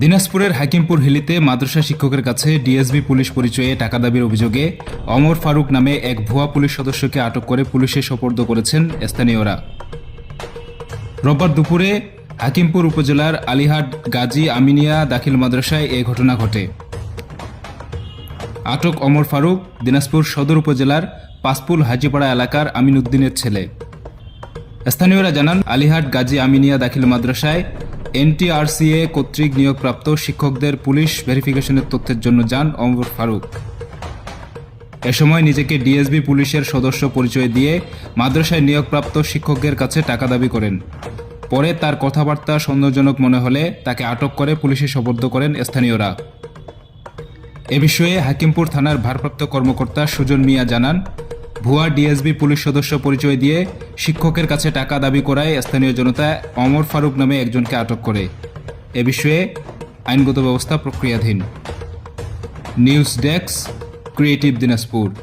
দিনাজপুরের হাকিমপুর হিলিতে মাদ্রাসা শিক্ষকের কাছে ডিএসবি পুলিশ পরিচয়ে টাকা দাবির অভিযোগে অমর ফারুক নামে এক ভুয়া পুলিশ সদস্যকে আটক করে পুলিশে সোপর্দ করেছেন স্থানীয়রা। রোববার দুপুরে হাকিমপুর উপজেলার আলিহাট, গাজী, আমিনিয়া দাখিল মাদ্রাসায় এ ঘটনা ঘটে। আটক অমর ফারুক দিনাজপুর সদর উপজেলার পাসপুল হাজিপাড়া এলাকার আমিন উদ্দিনের ছেলে। স্থানীয়রা জানান, আলিহাট, গাজী, আমিনিয়া দাখিল মাদ্রাসায় এনটিআরসিএ কর্তৃক নিয়োগপ্রাপ্ত শিক্ষকদের পুলিশ ভেরিফিকেশনের তথ্যের জন্য যান অমর ফারুক। এ সময় নিজেকে ডিএসবি পুলিশের সদস্য পরিচয় দিয়ে মাদ্রাসায় নিয়োগপ্রাপ্ত শিক্ষকদের কাছে টাকা দাবি করেন। পরে তার কথাবার্তা সন্দেহজনক মনে হলে তাকে আটক করে পুলিশে সোপর্দ করেন স্থানীয়রা। এ বিষয়ে হাকিমপুর থানার ভারপ্রাপ্ত কর্মকর্তা সুজন মিয়া জানান ভুয়া ডিএসবি পুলিশ সদস্য পরিচয় দিয়ে শিক্ষকের কাছে টাকা দাবি করায় স্থানীয় জনতা অমর ফারুক নামে একজনকে আটক করে। এ বিষয়ে আইনগত ব্যবস্থা প্রক্রিয়াধীন। News desk, creative Dinajpur.